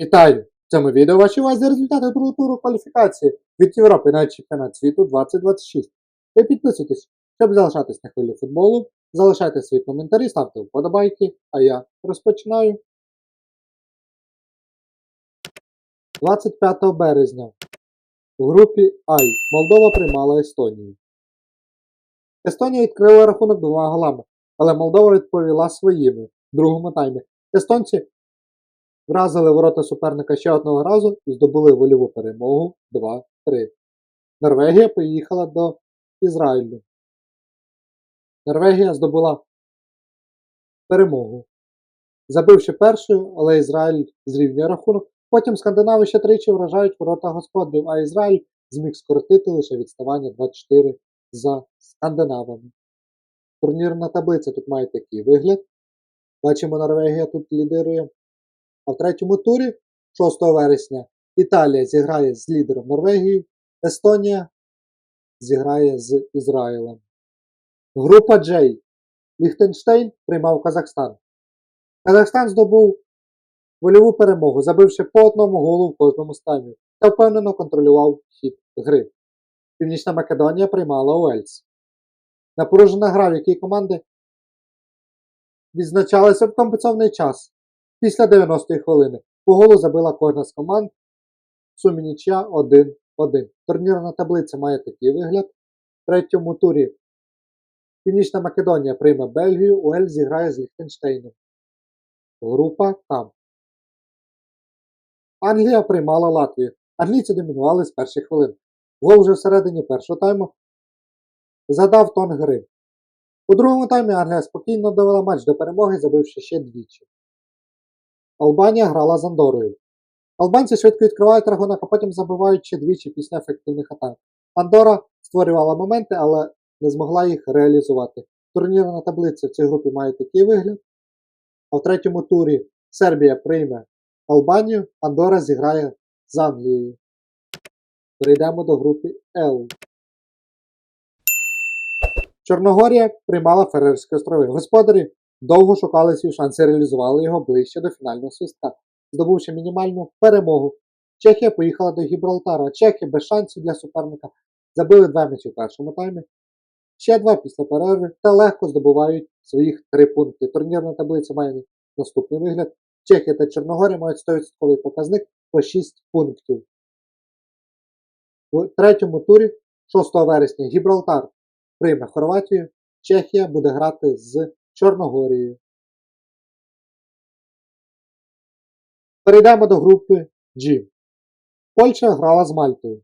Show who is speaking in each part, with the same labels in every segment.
Speaker 1: Вітаю! В цьому відео ваші увазі результати другого туру кваліфікації від Європи на чемпіонат світу 2026. Ви підписуйтесь, щоб залишатись на хвилі футболу, залишайте свої коментарі, ставте вподобайки, а я розпочинаю. 25 березня в групі Ай Молдова приймала Естонію. Естонія відкрила рахунок двома голами, але Молдова відповіла своїми в другому таймі. Естонці вразили ворота суперника ще одного разу і здобули вольову перемогу 2-3. Норвегія поїхала до Ізраїлю. Норвегія здобула перемогу, забивши першою, але Ізраїль зрівнює рахунок. Потім скандинави ще тричі вражають ворота господарів, а Ізраїль зміг скоротити лише відставання 2-4 за скандинавами. Турнірна таблиця тут має такий вигляд. Бачимо, Норвегія тут лідирує. А в третьому турі, 6 вересня, Італія зіграє з лідером Норвегії, Естонія зіграє з Ізраїлем. Група Джей. Ліхтенштейн приймав Казахстан. Казахстан здобув вольову перемогу, забивши по одному голу в кожному стані та впевнено контролював хід гри. Північна Македонія приймала Уельс. Напружена гра, в якій команди відзначалися в компенсований час. Після 90-ї хвилини по голу забила кожна з команд. В сумі нічия 1-1. Турнірна таблиця має такий вигляд. В третьому турі Північна Македонія прийме Бельгію, Уельс зіграє з Ліхтенштейном. Група там. Англія приймала Латвію. Англійці домінували з перших хвилин. Гол вже всередині першого тайму задав тон гри. У другому таймі Англія спокійно довела матч до перемоги, забивши ще двічі. Албанія грала з Андорою. Албанці швидко відкривають рахунок, а потім забивають ще двічі після ефективних атак. Андора створювала моменти, але не змогла їх реалізувати. Турнірна таблиця в цій групі має такий вигляд. А в третьому турі Сербія прийме Албанію, Андора зіграє з Англією. Перейдемо до групи Л. Чорногорія приймала Ферерські острови. Господарі довго шукали свій шанс і реалізували його ближче до фінального свистка, здобувши мінімальну перемогу. Чехія поїхала до Гібралтара. Чехи без шансів для суперника забили два м'ячі в першому таймі, ще два після перерви та легко здобувають своїх три пункти. Турнірна таблиця має наступний вигляд. Чехія та Чорногорія мають 100% показник по 6 пунктів. В третьому турі 6 вересня Гібралтар прийме Хорватію. Чехія буде грати з Чорногорією. Перейдемо до групи G. Польща грала з Мальтою.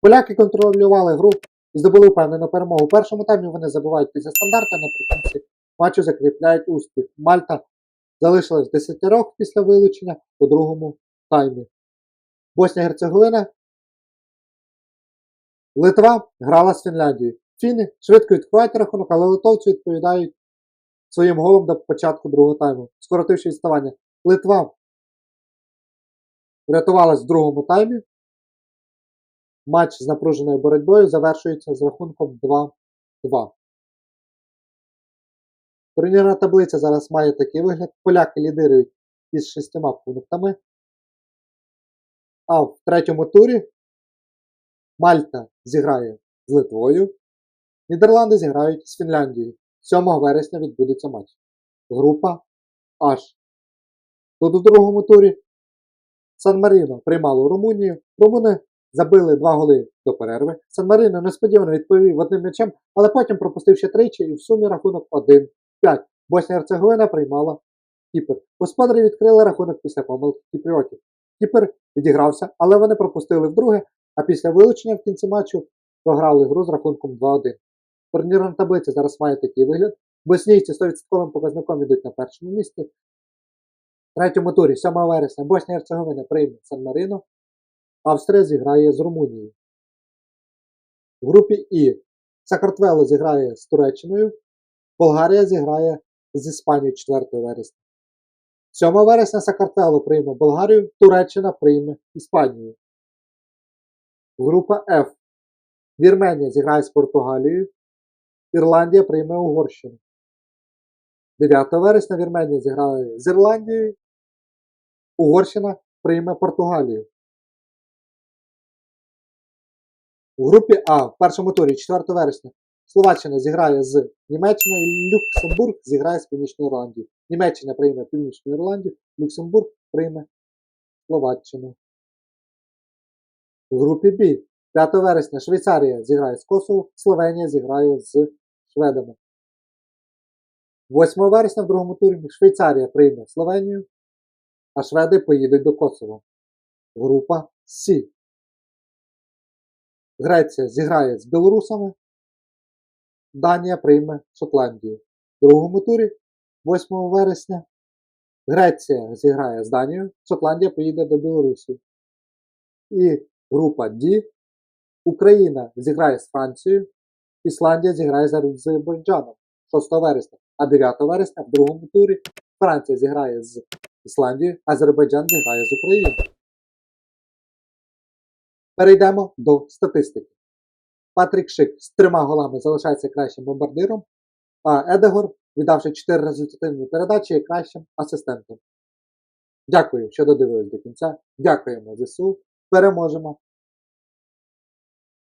Speaker 1: Поляки контролювали гру і здобули впевнену перемогу. У першому таймі вони забувають після стандарта, наприкінці матчу закріпляють успіх. Мальта залишилась 10 років після вилучення у другому таймі. Боснія Герцеговина. Литва грала з Фінляндією. Фіни швидко відкривають рахунок, але литовці відповідають своїм голом до початку другого тайму, скоротивши відставання. Литва врятувалась в другому таймі. Матч з напруженою боротьбою завершується з рахунком 2-2. Турнірна таблиця зараз має такий вигляд. Поляки лідирують із шістьма пунктами. А в третьому турі Мальта зіграє з Литвою. Нідерланди зіграють з Фінляндією. 7 вересня відбудеться матч. Група H. Тут у другому турі Сан Маріно приймало Румунію. Румуни забили два голи до перерви. Сан Маріно несподівано відповів одним м'ячем, але потім пропустив ще тричі і в сумі рахунок 1-5. Боснія Герцеговина приймала Кіпр. Господарі відкрили рахунок після помилки кіпріотів. Кіпр відігрався, але вони пропустили вдруге, а після вилучення в кінці матчу програли гру з рахунком 2-1. Турнірна таблиця зараз має такий вигляд. Боснійці 100% показником йдуть на першому місці. В третьому турі, 7 вересня, Боснія Герцеговина прийме Сан Марино. Австрія зіграє з Румунією. В групі І Сакартвело зіграє з Туреччиною. Болгарія зіграє з Іспанією 4 вересня. 7 вересня Сакартвело прийме Болгарію, Туреччина прийме Іспанію. Група F. Вірменія зіграє з Португалією. Ірландія прийме Угорщину. 9 вересня Вірменія зіграє з Ірландією. Угорщина прийме Португалію. У групі А в першому турі 4 вересня Словаччина зіграє з Німеччиною, Люксембург зіграє з Північною Ірландією. Німеччина прийме Північну Ірландію, Люксембург прийме Словаччину. У групі Б 5 вересня Швейцарія зіграє з Косово, Словенія зіграє з Шведами. 8 вересня в другому турі Швейцарія прийме Словенію, а шведи поїдуть до Косово. Група С. Греція зіграє з білорусами, Данія прийме Шотландію. В другому турі, 8 вересня, Греція зіграє з Данією, Шотландія поїде до Білорусі. І група D. Україна зіграє з Францією, Ісландія зіграє з Азербайджаном 6 вересня, а 9 вересня в другому турі Франція зіграє з Ісландією, Азербайджан зіграє з Україною. Перейдемо до статистики. Патрік Шик з трьома голами залишається кращим бомбардиром, а Едегор, віддавши 4 результативні передачі, є кращим асистентом. Дякую, що додивились до кінця. Дякуємо ЗСУ. Переможемо!